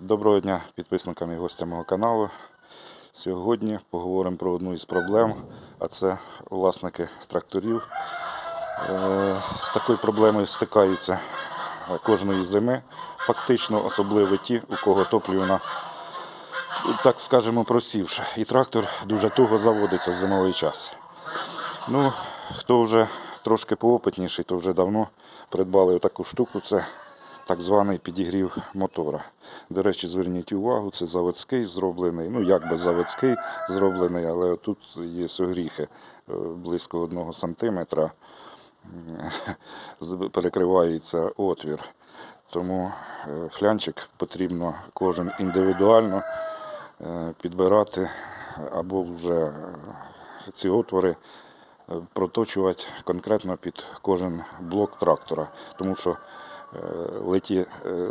Доброго дня підписникам і гостям мого каналу. Сьогодні поговоримо про одну із проблем, а це власники тракторів. Е, З такою проблемою стикаються кожної зими, фактично, особливо ті, у кого топлівна, так скажемо, просівша. І трактор дуже туго заводиться в зимовий час. Ну, хто вже трошки поопитніший, то вже давно придбали таку штуку. Це так званий підігрів мотора. До речі, зверніть увагу, це заводський зроблений, ну як би заводський зроблений, але тут є огріхи е, близько одного сантиметра перекривається отвір. Тому е, флянчик потрібно кожен індивідуально е, підбирати або вже ці отвори проточувати конкретно під кожен блок трактора. Тому що леті, е,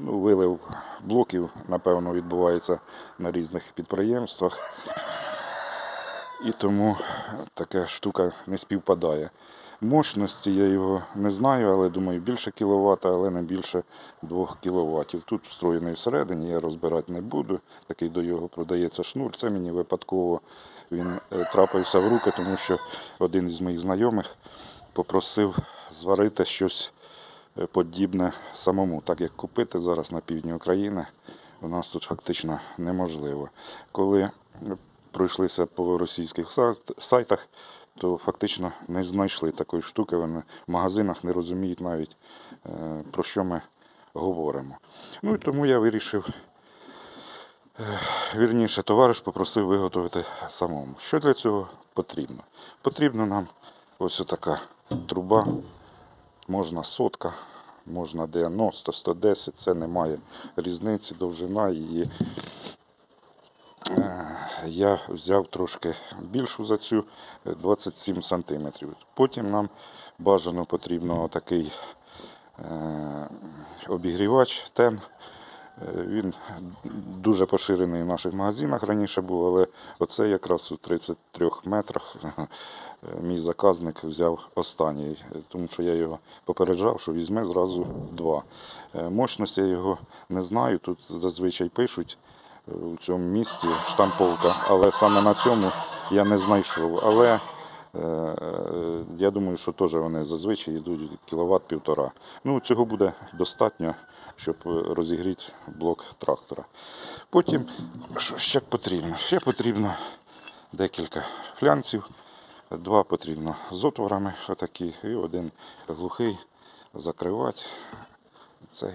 ну, вилив блоків, напевно, відбувається на різних підприємствах. І тому така штука не співпадає. Мощності я його не знаю, але думаю, більше кіловата, але не більше 2 кВт. Тут встроєний всередині, я розбирати не буду. Такий до його продається шнур. Це мені випадково він е, трапився в руки, тому що один із моїх знайомих попросив зварити щось е, подібне самому, так як купити зараз на півдні України. У нас тут фактично неможливо. Коли пройшлися по російських сайтах, то фактично не знайшли такої штуки. Вони в магазинах не розуміють навіть е, про що ми говоримо. Ну і тому я вирішив, е, вірніше, товариш попросив виготовити самому. Що для цього потрібно? Потрібна нам ось така труба, можна сотка, можна 90, 110, це немає різниці, довжина її я взяв трошки більшу за цю е, 27 сантиметрів. Потім нам бажано потрібно такий е, обігрівач тен. Е, Він дуже поширений в наших магазинах раніше був, але оце якраз у 33 метрах е, мій заказник взяв останній, тому що я його попереджав, що візьме зразу два. Е, Мощності я його не знаю. Тут зазвичай пишуть у цьому місці штамповка, але саме на цьому я не знайшов. Але я думаю, що теж вони зазвичай йдуть кіловат півтора. Ну, цього буде достатньо, щоб е, розігріти блок трактора. Потім, що ще потрібно? Ще потрібно декілька флянців. Два потрібно з отворами отакі, і один глухий закривати. Цей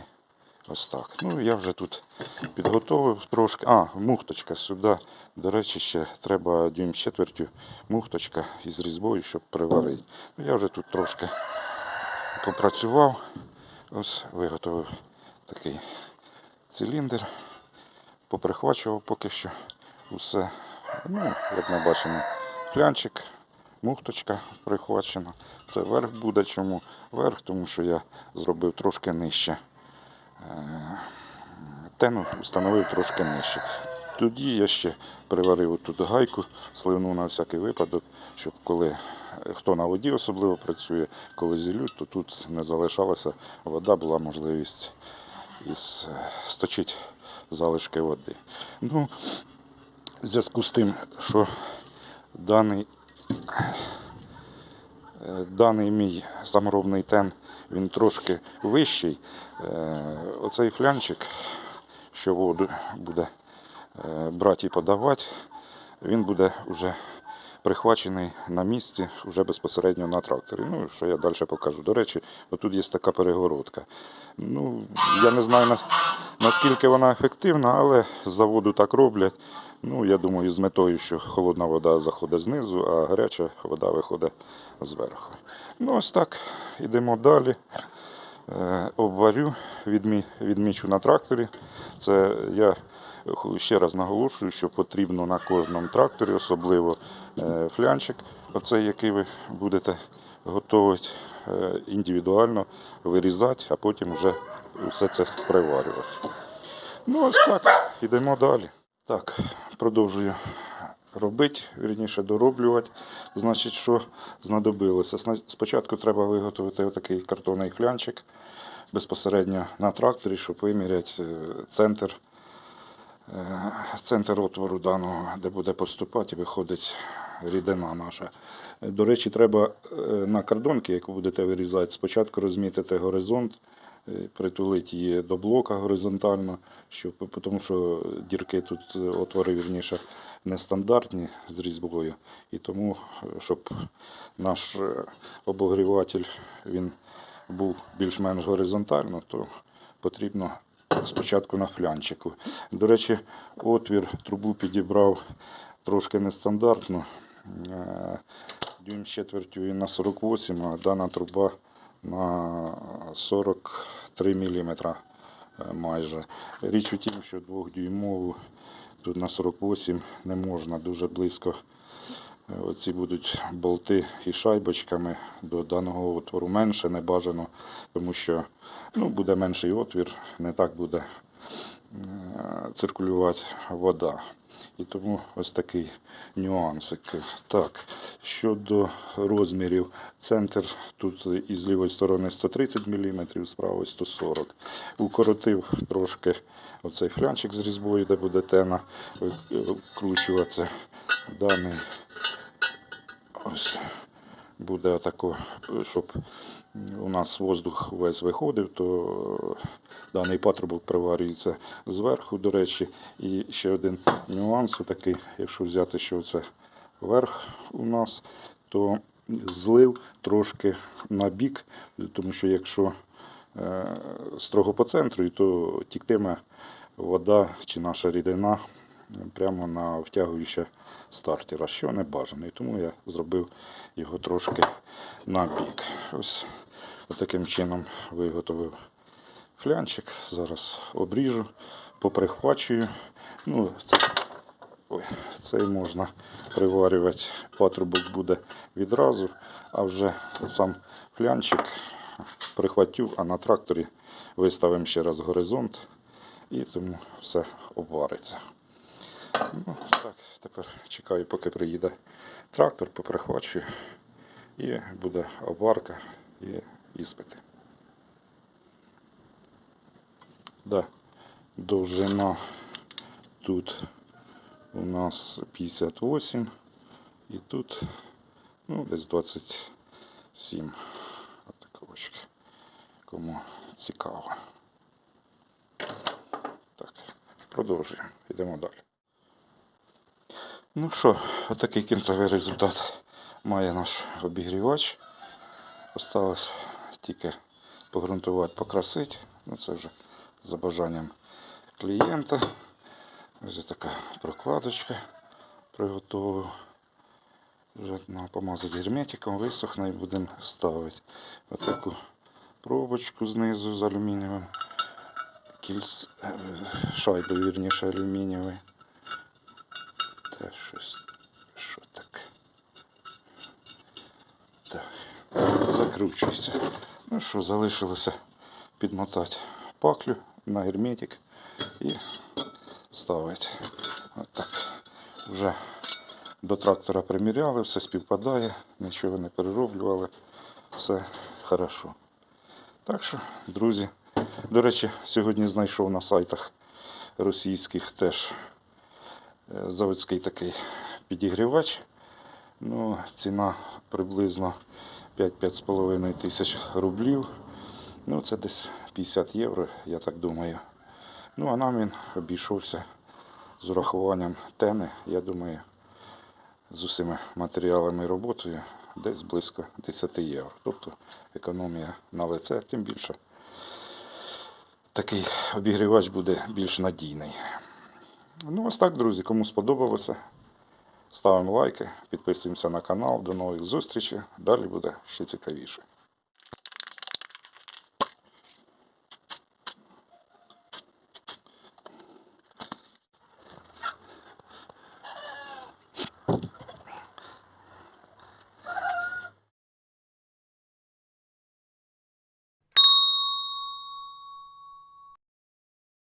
ось так. Ну, я вже тут підготовив трошки. А, мухточка сюди. До речі, ще треба дюйм четвертю мухточка із різьбою, щоб приварити. Ну, я вже тут трошки попрацював. Ось виготовив такий циліндр. Поприхвачував поки що усе. Ну, як ми бачимо, флянчик, мухточка прихвачена. Це верх буде чому. Верх, тому що я зробив трошки нижче. Тену встановив трошки нижче. Тоді я ще приварив тут гайку, сливну на всякий випадок, щоб коли е, хто на воді особливо працює, коли зілють, то тут не залишалася вода, була можливість із, е, сточити залишки води. Ну, в зв'язку з тим, що даний Е, Даний мій саморобний тен він трошки вищий. Е, Оцей флянчик, що воду буде брати і подавати, він буде вже прихвачений на місці вже безпосередньо на тракторі. Ну, що я далі покажу. До речі, отут є така перегородка. Ну, я не знаю наскільки вона ефективна, але з заводу так роблять. Ну, я думаю, з метою, що холодна вода заходить знизу, а гаряча вода виходить зверху. Ну, ось так, йдемо далі. Е, обварю, відмі, відмічу на тракторі. Це я ще раз наголошую, що потрібно на кожному тракторі, особливо е, флянчик, оцей, який ви будете готувати е, індивідуально вирізати, а потім вже все це приварювати. Ну, ось так, йдемо далі. Так, продовжую робити, вірніше дороблювати. Значить, що знадобилося? Спочатку треба виготовити отакий картонний флянчик. безпосередньо на тракторі, щоб виміряти е, центр, е, центр отвору даного, де буде поступати виходить рідина наша. Е, До речі, треба е, на кордонки, яку будете вирізати, спочатку розмітити горизонт, е, притулити її до блока горизонтально, щоб, тому що дірки тут, е, отвори вірніше, нестандартні з різьбою. І тому, е, щоб наш е, обогріватель він був більш-менш горизонтально, то потрібно спочатку на флянчику. До речі, отвір трубу підібрав трошки нестандартно. Е, Дюйм з четвертю і на 48, а дана труба на 43 мм майже. Річ у тім, що двохдюймову тут на 48 не можна дуже близько. Е, Оці будуть болти і шайбочками до даного отвору менше, не бажано, тому що ну, буде менший отвір, не так буде е, циркулювати вода. І тому ось такий нюансик. Так, щодо розмірів, центр тут із лівої сторони 130 мм, з правої 140 Укоротив трошки оцей флянчик з різьбою, де буде тена вкручуватися. Даний ось буде отако, щоб у нас воздух весь виходив, то даний патрубок приварюється зверху, до речі. І ще один нюанс такий, якщо взяти, що це верх у нас, то злив трошки на бік, тому що якщо е, строго по центру, то тіктиме вода чи наша рідина прямо на втягуюче стартера, що не бажано. І тому я зробив його трошки на бік. Ось таким чином виготовив флянчик. Зараз обріжу, поприхвачую. Ну, це, ой, цей можна приварювати, патрубок буде відразу, а вже сам флянчик прихватю, а на тракторі виставимо ще раз горизонт і тому все обвариться. Ну, так, тепер чекаю, поки приїде трактор, поприхвачую і буде обварка і іспити. Да, довжина тут у нас 58 і тут ну, десь 27. Отаковочки. Кому цікаво. Так, продовжуємо. Йдемо далі. Ну що, отакий кінцевий результат має наш обігрівач. Осталось тільки погрунтувати, покрасити. Ну це вже за бажанням клієнта. Ось така прокладочка приготував. Вже помазати герметиком, висохне і будемо ставити. Отаку пробочку знизу з алюмінієвим. Кільц, е, шайби, вірніше, алюмінієві. Та щось. Що так? Так. Закручується. Ну що, залишилося підмотати паклю на герметик і ставити. От. Вже до трактора приміряли, все співпадає, нічого не перероблювали, все хорошо. Так що, друзі, до речі, сьогодні знайшов на сайтах російських теж заводський такий підігрівач. Ну, ціна приблизно 5-5,5 тисяч рублів. Ну, це десь 50 євро, я так думаю. Ну, а нам він обійшовся з урахуванням тени, я думаю, з усіма матеріалами і роботою десь близько 10 євро. Тобто економія на лице, тим більше такий обігрівач буде більш надійний. Ну, ось так, друзі, кому сподобалося, ставимо лайки, підписуємося на канал. До нових зустрічей. Далі буде ще цікавіше.